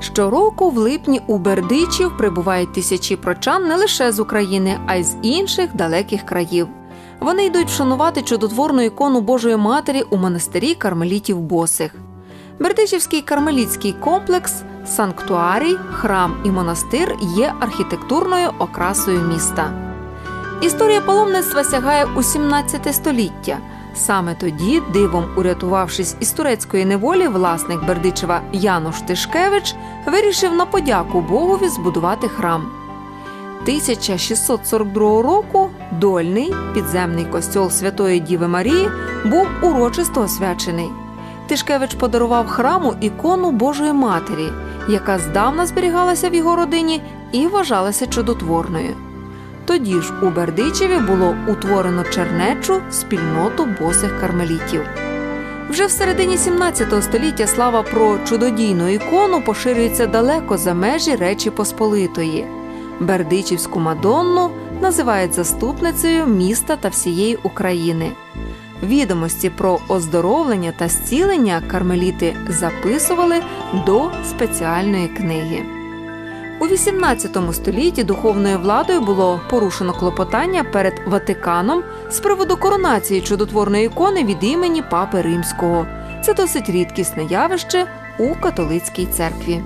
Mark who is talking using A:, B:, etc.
A: Щороку в липні у Бердичів прибувають тисячі прочан не лише з України, а й з інших далеких країв. Вони йдуть вшанувати чудотворну ікону Божої Матері у монастирі кармелітів Босих. Бердичівський кармелітський комплекс, санктуарій, храм і монастир є архітектурною окрасою міста. Історія паломництва сягає у 17 століття. Саме тоді, дивом урятувавшись із турецької неволі, власник Бердичева Януш Тишкевич вирішив на подяку Богові збудувати храм. 1642 року дольний підземний костьол Святої Діви Марії був урочисто освячений. Тишкевич подарував храму ікону Божої Матері, яка здавна зберігалася в його родині і вважалася чудотворною. Тоді ж у Бердичеві було утворено чернечу спільноту босих кармелітів. Вже в середині 17 століття слава про чудодійну ікону поширюється далеко за межі Речі Посполитої. Бердичівську Мадонну називають заступницею міста та всієї України. Відомості про оздоровлення та зцілення кармеліти записували до спеціальної книги. У XVIII столітті духовною владою було порушено клопотання перед Ватиканом з приводу коронації чудотворної ікони від імені Папи Римського. Це досить рідкісне явище у католицькій церкві.